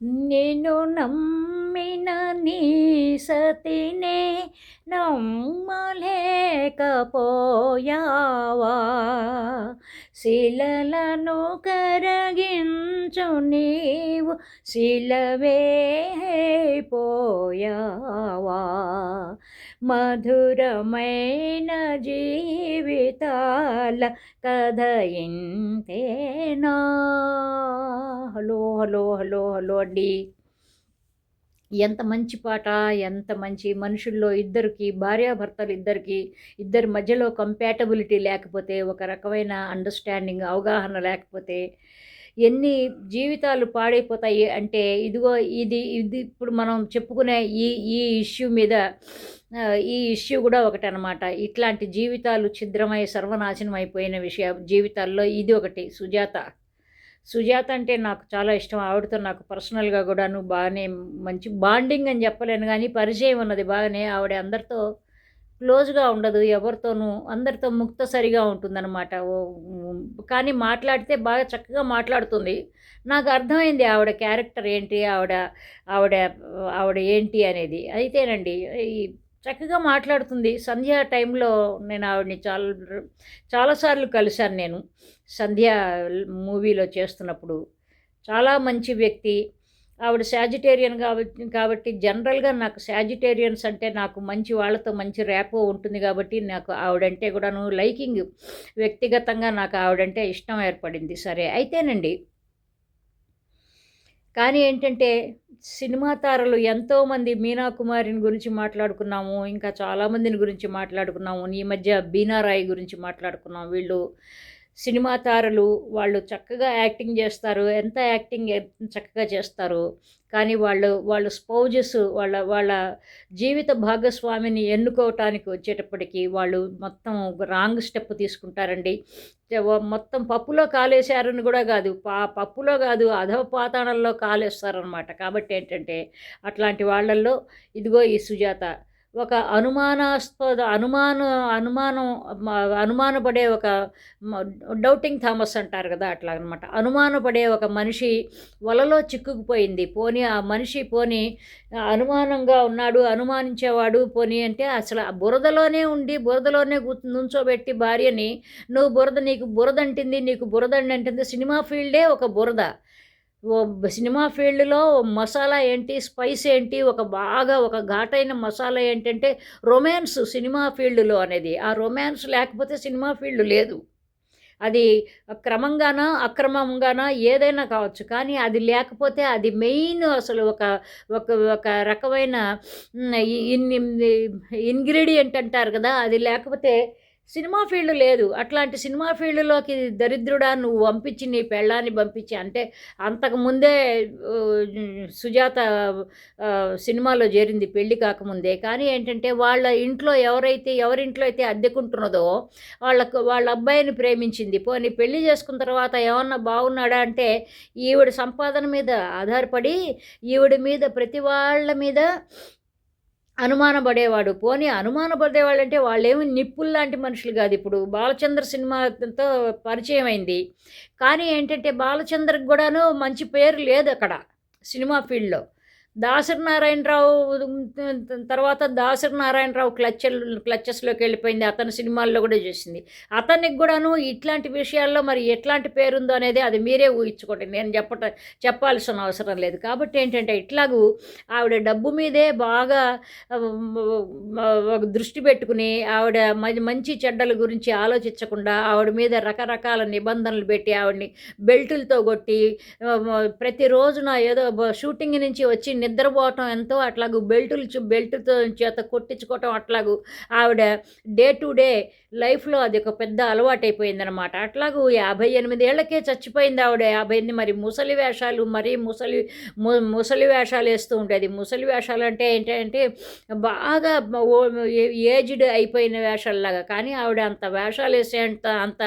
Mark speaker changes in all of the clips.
Speaker 1: నేను నమ్మిన నీ సతినే నమ్మలేకపోయావా? శిలలను కరగించు నీవు శిలవే పోయావా? మధురమైన జీవితాల కథ ఇంతేనా? హలో హలో హలో హలో అండి. ఎంత మంచి పాట ఎంత మంచి మనుషుల్లో ఇద్దరికి భార్యాభర్తలు ఇద్దరికి ఇద్దరి మధ్యలో కంపాటబిలిటీ లేకపోతే ఒక రకమైన అండర్స్టాండింగ్ అవగాహన లేకపోతే ఎన్ని జీవితాలు పాడైపోతాయి అంటే ఇదిగో ఇది ఇది ఇప్పుడు మనం చెప్పుకునే ఈ ఈ ఇష్యూ మీద ఈ ఇష్యూ కూడా ఒకటనమాట ఇట్లాంటి జీవితాలు ఛిద్రమై సర్వనాశనం అయిపోయిన విషయ జీవితాల్లో ఇది ఒకటి. సుజాత. సుజాత అంటే నాకు చాలా ఇష్టం. ఆవిడతో నాకు పర్సనల్గా కూడాను బాగానే మంచి బాండింగ్ అని చెప్పలేను కానీ పరిచయం ఉన్నది బాగానే. ఆవిడ అందరితో క్లోజ్గా ఉండదు ఎవరితోనూ అందరితో ముక్తసరిగా ఉంటుందన్నమాట. ఓ- కానీ మాట్లాడితే బాగా చక్కగా మాట్లాడుతుంది. నాకు అర్థమైంది ఆవిడ క్యారెక్టర్ ఏంటి ఆవిడ ఆవిడ ఆవిడ ఏంటి అనేది. అయితేనండి ఈ చక్కగా మాట్లాడుతుంది. సంధ్య టైంలో నేను ఆవిడని చాలా చాలాసార్లు కలిశాను నేను. సంధ్య మూవీలో చేస్తున్నప్పుడు. చాలా మంచి వ్యక్తి. ఆవిడ శాజిటేరియన్ కాబట్టి కాబట్టి జనరల్గా నాకు శాజిటేరియన్స్ అంటే నాకు మంచి వాళ్ళతో మంచి ర్యాపో ఉంటుంది కాబట్టి నాకు ఆవిడంటే కూడాను లైకింగ్ వ్యక్తిగతంగా నాకు ఆవిడంటే ఇష్టం ఏర్పడింది. సరే అయితేనండి. కానీ ఏంటంటే సినిమా తారలు ఎంతోమంది మీనా కుమారిని గురించి మాట్లాడుకున్నాము ఇంకా చాలామందిని గురించి మాట్లాడుకున్నాము ఈ మధ్య బీనారాయి గురించి మాట్లాడుకున్నాం వీళ్ళు సినిమా తారలు వాళ్ళు చక్కగా యాక్టింగ్ చేస్తారు. ఎంత యాక్టింగ్ చక్కగా చేస్తారు. కానీ వాళ్ళు వాళ్ళ స్పౌజెస్ వాళ్ళ వాళ్ళ జీవిత భాగస్వామిని ఎన్నుకోవటానికి వచ్చేటప్పటికి వాళ్ళు మొత్తం రాంగ్ స్టెప్ తీసుకుంటారండి. మొత్తం పప్పులో కాలేశారని కూడా కాదు. పా పప్పులో కాదు అధవ పాతాళంలో కాలేస్తారనమాట కాబట్టి ఏంటంటే అట్లాంటి వాళ్ళల్లో ఇదిగో ఈ సుజాత ఒక అనుమానాస్పద అనుమాన అనుమానం అనుమానపడే ఒక డౌటింగ్ థామస్ అంటారు కదా అట్లా అనమాట అనుమానపడే ఒక మనిషి వలలో చిక్కుకుపోయింది. పోనీ ఆ మనిషి పోనీ అనుమానంగా ఉన్నాడు అనుమానించేవాడు పోనీ అంటే అసలు ఆ బురదలోనే ఉండి బురదలోనే కూర్చు నుంచోబెట్టి భార్యని నువ్వు బురద నీకు బురద అంటింది నీకు బురద అంటుంది. సినిమా ఫీల్డే ఒక బురద. ఓ సినిమా ఫీల్డ్లో మసాలా ఏంటి స్పైస్ ఏంటి ఒక బాగా ఒక ఘాటైన మసాలా ఏంటంటే రొమాన్స్ సినిమా ఫీల్డ్లో అనేది. ఆ రొమాన్స్ లేకపోతే సినిమా ఫీల్డ్ లేదు. అది క్రమంగాన అక్రమంగాన ఏదైనా కావచ్చు. కానీ అది లేకపోతే అది మెయిన్ అసలు ఒక ఒక ఒక రకమైన ఇన్ ఇంగ్రీడియంట్ అంటారు కదా అది లేకపోతే సినిమా ఫీల్డ్ లేదు. అట్లాంటి సినిమా ఫీల్డ్లోకి దరిద్రుడా నువ్వు పంపించి నీ పెళ్ళాన్ని పంపించి అంటే అంతకుముందే సుజాత సినిమాలో చేరింది పెళ్ళి కాకముందే. కానీ ఏంటంటే వాళ్ళ ఇంట్లో ఎవరైతే ఎవరింట్లో అయితే అద్దెకుంటున్నదో వాళ్ళకు వాళ్ళ అబ్బాయిని ప్రేమించింది. పోనీ పెళ్ళి చేసుకున్న తర్వాత ఏమన్నా బాగున్నాడా అంటే ఈవిడ సంపాదన మీద ఆధారపడి ఈవిడ మీద ప్రతి వాళ్ళ మీద అనుమానపడేవాడు. పోనీ అనుమానపడేవాళ్ళు అంటే వాళ్ళేమి నిప్పుల్లాంటి మనుషులు కాదు. ఇప్పుడు బాలచంద్ర సినిమాతో పరిచయం అయింది కానీ ఏంటంటే బాలచంద్రకి కూడాను మంచి పేరు లేదు అక్కడ సినిమా ఫీల్డ్లో. దాసరి నారాయణరావు తర్వాత దాసరి నారాయణరావు క్లచ్చల్ క్లచ్చెస్లోకి వెళ్ళిపోయింది. అతని సినిమాల్లో కూడా చూసింది. అతనికి కూడాను ఇట్లాంటి విషయాల్లో మరి ఎట్లాంటి పేరుందో అనేది అది మీరే ఊహించుకోండి. నేను చెప్పట చెప్పాల్సిన అవసరం లేదు. కాబట్టి ఏంటంటే ఇట్లాగూ ఆవిడ డబ్బు మీదే బాగా దృష్టి పెట్టుకుని ఆవిడ మ- మంచి చెడ్డల గురించి ఆలోచించకుండా ఆవిడ మీద రకరకాల నిబంధనలు పెట్టి ఆవిడని బెల్టులతో కొట్టి ప్రతిరోజున ఏదో షూటింగ్ నుంచి వచ్చి నిద్రపోవటం ఎంతో అట్లాగూ బెల్టులు బెల్టుతో చేత కొట్టించుకోవటం అట్లాగూ ఆవిడ డే టు డే లైఫ్లో అది ఒక పెద్ద అలవాటైపోయిందనమాట. అట్లాగూ యాభై ఎనిమిది ఏళ్ళకే చచ్చిపోయింది ఆవిడ. యాభై ఎనిమిది మరి ముసలి వేషాలు మరీ ముసలి ముసలి వేషాలు వేస్తూ ఉండేది. ముసలి వేషాలు అంటే ఏంటంటే బాగా ఏజ్డ్ అయిపోయిన వేషాలలాగా. కానీ ఆవిడ అంత వేషాలు వేసే అంత అంత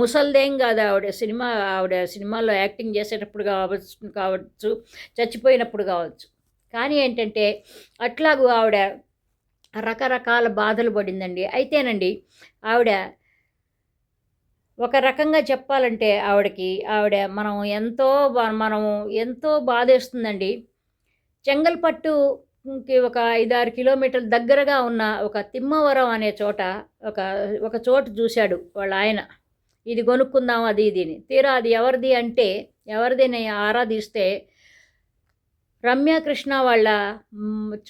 Speaker 1: ముసల్దేం కాదు ఆవిడ. సినిమా ఆవిడ సినిమాలో యాక్టింగ్ చేసేటప్పుడు కావచ్చు కావచ్చు చచ్చిపోయినప్పుడు కావచ్చు. కానీ ఏంటంటే అట్లాగూ ఆవిడ రకరకాల బాధలు పడిందండి. అయితేనండి ఆవిడ ఒక రకంగా చెప్పాలంటే ఆవిడకి ఆవిడ మనం ఎంతో బా- మనం ఎంతో బాధేస్తుందండి. చెంగల్పట్టుకి ఒక ఐదారు కిలోమీటర్ల దగ్గరగా ఉన్న ఒక తిమ్మవరం అనే చోట ఒక ఒక చోటు చూశాడు వాళ్ళ ఆయన. ఇది కొనుక్కుందాం అది ఇదిని. తీరా అది ఎవరిది అంటే ఎవరిది అని ఆరాధిస్తే రమ్యకృష్ణ వాళ్ళ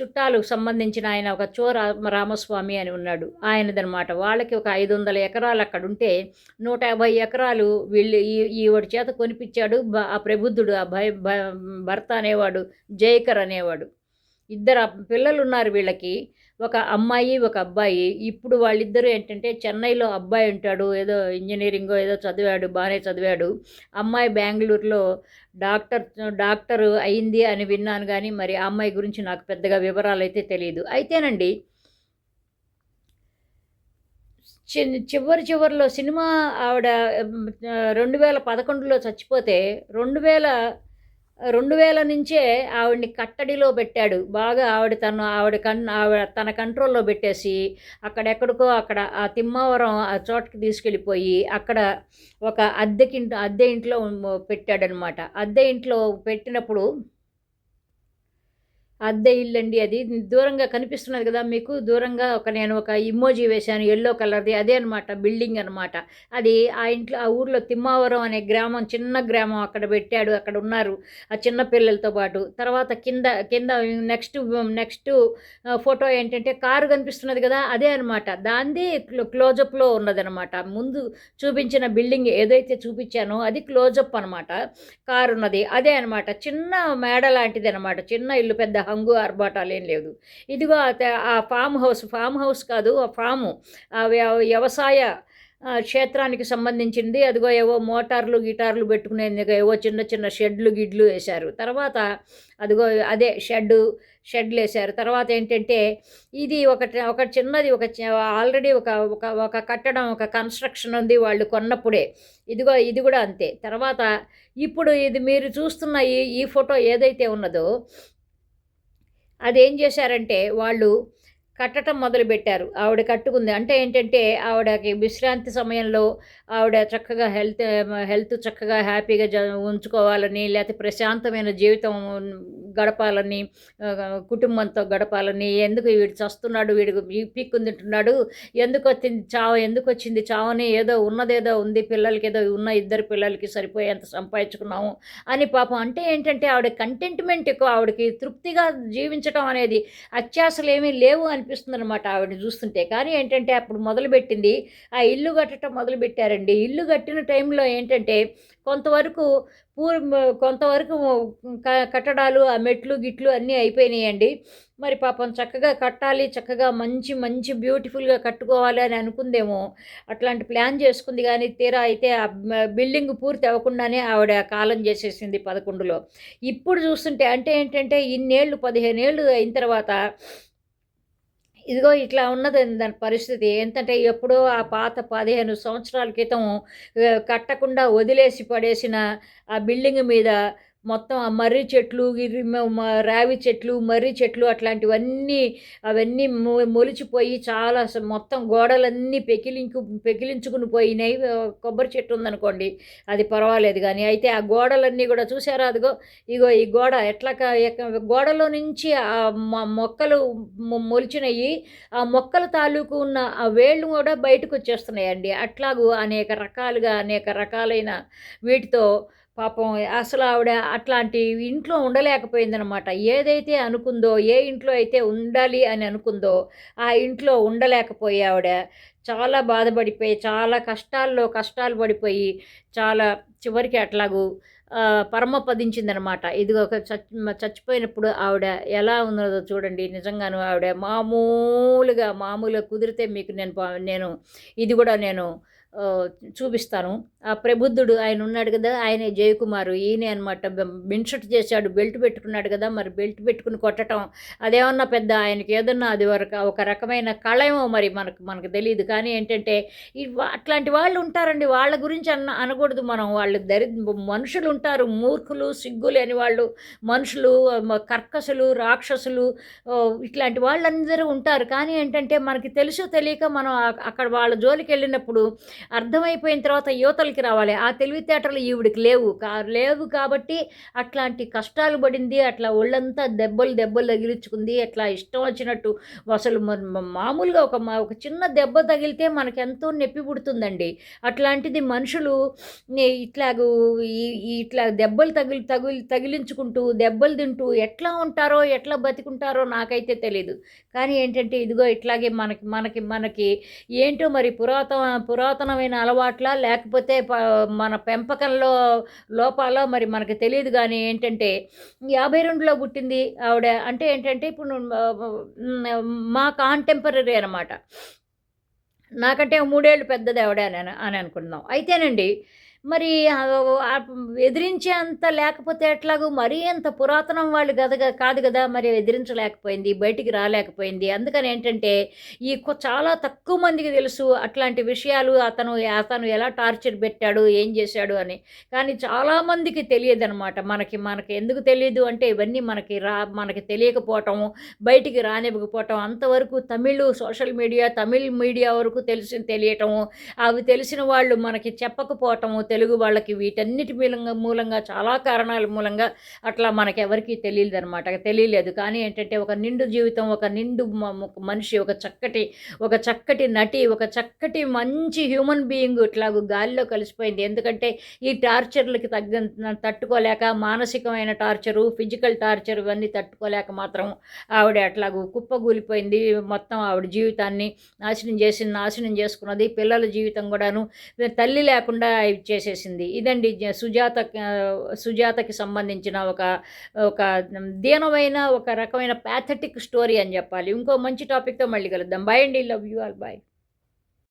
Speaker 1: చుట్టాలకు సంబంధించిన ఆయన ఒక చో రామస్వామి అని ఉన్నాడు. ఆయనదనమాట వాళ్ళకి ఒక ఐదు వందల ఎకరాలు అక్కడ ఉంటే నూట యాభై ఎకరాలు వీళ్ళు ఈ ఈవిడ చేత కొనిపించాడు ఆ ప్రబుద్ధుడు ఆ భయ భ- భర్త అనేవాడు జయకర్ అనేవాడు. ఇద్దరు పిల్లలు ఉన్నారు వీళ్ళకి. ఒక అమ్మాయి ఒక అబ్బాయి. ఇప్పుడు వాళ్ళిద్దరూ ఏంటంటే చెన్నైలో అబ్బాయి ఉంటాడు ఏదో ఇంజనీరింగో ఏదో చదివాడు బాగానే చదివాడు. అమ్మాయి బెంగళూరులో డాక్టర్ డాక్టర్ అయింది అని విన్నాను కానీ మరి ఆ అమ్మాయి గురించి నాకు పెద్దగా వివరాలు అయితే తెలియదు అయితేనండి చి- చివరి చివరిలో సినిమా ఆవిడ రెండు వేల పదకొండులో చచ్చిపోతే రెండు వేల రెండు వేల నుంచే ఆవిడని కట్టడిలో పెట్టాడు. బాగా ఆవిడ తను ఆవిడ కన్ ఆవిడ తన కంట్రోల్లో పెట్టేసి అక్కడెక్కడికో అక్కడ ఆ తిమ్మావరం ఆ చోటకి తీసుకెళ్ళిపోయి అక్కడ ఒక అద్దెకింటి అద్దె ఇంట్లో పెట్టాడనమాట. అద్దె ఇంట్లో పెట్టినప్పుడు అద్దె ఇల్లండి అది. దూరంగా కనిపిస్తున్నది కదా మీకు. దూరంగా ఒక నేను ఒక ఇమోజీ వేశాను ఎల్లో కలర్ది అదే అనమాట బిల్డింగ్ అనమాట అది ఆ ఇంట్లో ఆ ఊర్లో తిమ్మావరం అనే గ్రామం చిన్న గ్రామం అక్కడ పెట్టాడు అక్కడ ఉన్నారు ఆ చిన్న పిల్లలతో పాటు. తర్వాత కింద కింద నెక్స్ట్ నెక్స్ట్ ఫోటో ఏంటంటే కారు కనిపిస్తున్నది కదా అదే అనమాట దాంది క్లోజప్లో ఉన్నదనమాట ముందు చూపించిన బిల్డింగ్ ఏదైతే చూపించానో అది క్లోజప్ అనమాట కారు ఉన్నది అదే అనమాట చిన్న మేడ లాంటిది అనమాట చిన్న ఇల్లు పెద్ద హంగు ఆర్భాటాలు ఏం లేదు ఇదిగో ఆ ఫామ్ హౌస్ ఫామ్ హౌస్ కాదు ఆ ఫాము ఆ వ్య- వ్యవసాయ క్షేత్రానికి సంబంధించింది. అదిగో ఏవో మోటార్లు గిటార్లు పెట్టుకునేందుకు ఏవో చిన్న చిన్న షెడ్లు గిడ్లు వేశారు. తర్వాత అదిగో అదే షెడ్డు షెడ్లు వేశారు. తర్వాత ఏంటంటే ఇది ఒక ఒక చిన్నది ఒక ఆల్రెడీ ఒక ఒక ఒక కట్టడం ఒక కన్స్ట్రక్షన్ ఉంది వాళ్ళు కొన్నప్పుడే. ఇదిగో ఇది కూడా అంతే. తర్వాత ఇప్పుడు ఇది మీరు చూస్తున్న ఈ ఈ ఫోటో ఏదైతే ఉన్నదో అదేం చేశారంటే వాళ్ళు కట్టడం మొదలుపెట్టారు. ఆవిడ కట్టుకుంది. అంటే ఏంటంటే ఆవిడకి విశ్రాంతి సమయంలో ఆవిడ చక్కగా హెల్త్ హెల్త్ చక్కగా హ్యాపీగా జ ఉంచుకోవాలని లేకపోతే ప్రశాంతమైన జీవితం గడపాలని కుటుంబంతో గడపాలని ఎందుకు వీడు చస్తున్నాడు వీడు పీక్కు తింటున్నాడు ఎందుకు వచ్చింది చావు ఎందుకు వచ్చింది చావని ఏదో ఉన్నదేదో ఉంది పిల్లలకి ఏదో ఉన్న ఇద్దరు పిల్లలకి సరిపోయేంత సంపాదించుకున్నాము అని పాపం. అంటే ఏంటంటే ఆవిడ కంటెంట్మెంట్ ఎక్కువ ఆవిడకి తృప్తిగా జీవించడం అనేది అత్యాశలు ఏమీ లేవు అనిపిస్తుంది అనమాట ఆవిడ చూస్తుంటే. కానీ ఏంటంటే అప్పుడు మొదలుపెట్టింది ఆ ఇల్లు కట్టడం మొదలుపెట్టారండి. ఇల్లు కట్టిన టైంలో ఏంటంటే కొంతవరకు పూర్ కొంతవరకు కట్టడాలు ఆ మెట్లు గిట్లు అన్నీ అయిపోయినాయండి. మరి పాపం చక్కగా కట్టాలి చక్కగా మంచి మంచి బ్యూటిఫుల్గా కట్టుకోవాలి అని అనుకుందేమో. అట్లాంటి ప్లాన్ చేసుకుంది కానీ తీరా అయితే ఆ బిల్డింగ్ పూర్తి అవ్వకుండానే ఆవిడ కాలం చేసేసింది పదకొండులో. ఇప్పుడు చూస్తుంటే అంటే ఏంటంటే ఇన్నేళ్ళు పదిహేను ఏళ్ళు అయిన తర్వాత ఇదిగో ఇట్లా ఉన్నది దాని పరిస్థితి. ఏంటంటే ఎప్పుడో ఆ పాత పదిహేను సంవత్సరాల క్రితం కట్టకుండా వదిలేసి పడేసిన ఆ బిల్డింగ్ మీద మొత్తం ఆ మర్రి చెట్లు రావి చెట్లు మర్రి చెట్లు అట్లాంటివన్నీ అవన్నీ మొ- మొలిచిపోయి చాలా మొత్తం గోడలన్నీ పెకిలింకు పెకిలించుకుని పోయినాయి. కొబ్బరి చెట్టు ఉందనుకోండి అది పర్వాలేదు కానీ అయితే ఆ గోడలన్నీ కూడా చూసారా? అదిగో ఇగో ఈ గోడ ఎట్లా గోడలో నుంచి ఆ మొ- మొక్కలు మొలిచినవి ఆ మొక్కల తాలూకు ఉన్న ఆ వేళ్ళు కూడా బయటకు వచ్చేస్తున్నాయండి. అట్లాగూ అనేక రకాలుగా అనేక రకాలైన వీటితో పాపం అసలు ఆవిడ అట్లాంటి ఇంట్లో ఉండలేకపోయిందనమాట ఏదైతే అనుకుందో ఏ ఇంట్లో అయితే ఉండాలి అని అనుకుందో ఆ ఇంట్లో ఉండలేకపోయి ఆవిడ. చాలా బాధపడిపోయి చాలా కష్టాల్లో కష్టాలు పడిపోయి చాలా చివరికి అట్లాగూ పరమ పరమపదించిందనమాట ఇది ఒక చచ్చి చచ్చిపోయినప్పుడు ఆవిడ ఎలా ఉన్నదో చూడండి. నిజంగాను ఆవిడ మామూలుగా మామూలుగా కుదిరితే మీకు నేను నేను ఇది కూడా నేను చూపిస్తాను. ఆ ప్రబుద్ధుడు ఆయన ఉన్నాడు కదా ఆయనే జయకుమారు. ఈయనే అనమాట బిన్షట్ చేశాడు బెల్ట్ పెట్టుకున్నాడు కదా మరి బెల్ట్ పెట్టుకుని కొట్టడం అదేమన్నా పెద్ద ఆయనకి ఏదన్నా అది ఒక ఒక రకమైన కళేమో మరి మనకు మనకు తెలియదు కానీ ఏంటంటే అట్లాంటి వాళ్ళు ఉంటారండి. వాళ్ళ గురించి అన్న అనకూడదు మనం. వాళ్ళు దరి మనుషులు ఉంటారు. మూర్ఖులు సిగ్గు లేని వాళ్ళు మనుషులు కర్కసులు రాక్షసులు ఇట్లాంటి వాళ్ళందరూ ఉంటారు. కానీ ఏంటంటే మనకి తెలుసో తెలియక మనం అక్కడ వాళ్ళ జోలికి వెళ్ళినప్పుడు అర్థమైపోయిన తర్వాత యువతలకి రావాలి. ఆ తెలివితేటలు ఈవిడికి లేవు. కా లేవు కాబట్టి అట్లాంటి కష్టాలు పడింది అట్లా ఒళ్ళంతా దెబ్బలు దెబ్బలు తగిలించుకుంది అట్లా ఇష్టం వచ్చినట్టు అసలు మామూలుగా ఒక ఒక చిన్న దెబ్బ తగిలితే మనకు ఎంతో నొప్పి పుడుతుందండి. అట్లాంటిది మనుషులు ఇట్లాగూ ఇట్లా దెబ్బలు తగిలి తగిలి తగిలించుకుంటూ దెబ్బలు తింటూ ఎట్లా ఉంటారో ఎట్లా బతికుంటారో నాకైతే తెలియదు కానీ ఏంటంటే ఇదిగో ఇట్లాగే మనకి మనకి మనకి ఏంటో మరి పురాతన పురాతన పురాతనమైన అలవాట్ల లేకపోతే మన పెంపకంలో లోపాల మరి మనకి తెలియదు కానీ ఏంటంటే యాభై రెండులో పుట్టింది ఆవిడ. అంటే ఏంటంటే ఇప్పుడు మా కాంటెంపరీ అనమాట నాకంటే మూడేళ్ళు పెద్దది ఆవిడ అని అని అనుకుందాం. అయితేనండి మరి ఎదిరించే అంత లేకపోతే ఎట్లాగూ మరీ అంత పురాతనం వాళ్ళు కదా కాదు కదా మరి ఎదిరించలేకపోయింది బయటికి రాలేకపోయింది. అందుకని ఏంటంటే ఈ చాలా తక్కువ మందికి తెలుసు అట్లాంటి విషయాలు అతను అతను ఎలా టార్చర్ పెట్టాడు ఏం చేశాడు అని. కానీ చాలామందికి తెలియదు అనమాట మనకి మనకి ఎందుకు తెలియదు అంటే ఇవన్నీ మనకి రా మనకి తెలియకపోవటం బయటికి రానివ్వకపోవటం అంతవరకు Tamil social media Tamil media వరకు తెలిసి తెలియటము అవి తెలిసిన వాళ్ళు మనకి చెప్పకపోవటము తెలుగు వాళ్ళకి వీటన్నిటి మూలంగా మూలంగా చాలా కారణాల మూలంగా అట్లా మనకి ఎవరికి తెలియదు అనమాట తెలియలేదు. కానీ ఏంటంటే ఒక నిండు జీవితం ఒక నిండు మనిషి ఒక చక్కటి ఒక చక్కటి నటి ఒక చక్కటి మంచి హ్యూమన్ బీయింగ్ ఇట్లాగూ గాలిలో కలిసిపోయింది. ఎందుకంటే ఈ టార్చర్లకి తగ్గ తట్టుకోలేక మానసికమైన టార్చరు ఫిజికల్ టార్చర్ ఇవన్నీ తట్టుకోలేక మాత్రం ఆవిడ అట్లాగూ కుప్పగూలిపోయింది. మొత్తం ఆవిడ జీవితాన్ని నాశనం చేసి నాశనం చేసుకున్నది. పిల్లల జీవితం కూడాను తల్లి లేకుండా చేసేసింది. ఇదండి సుజాత సుజాతకి సంబంధించిన ఒక ఒక దీనమైన ఒక రకమైన ప్యాథటిక్ స్టోరీ అని చెప్పాలి. ఇంకో మంచి టాపిక్తో మళ్ళీ కలుద్దాం. బాయ్ అండి. Love you all bye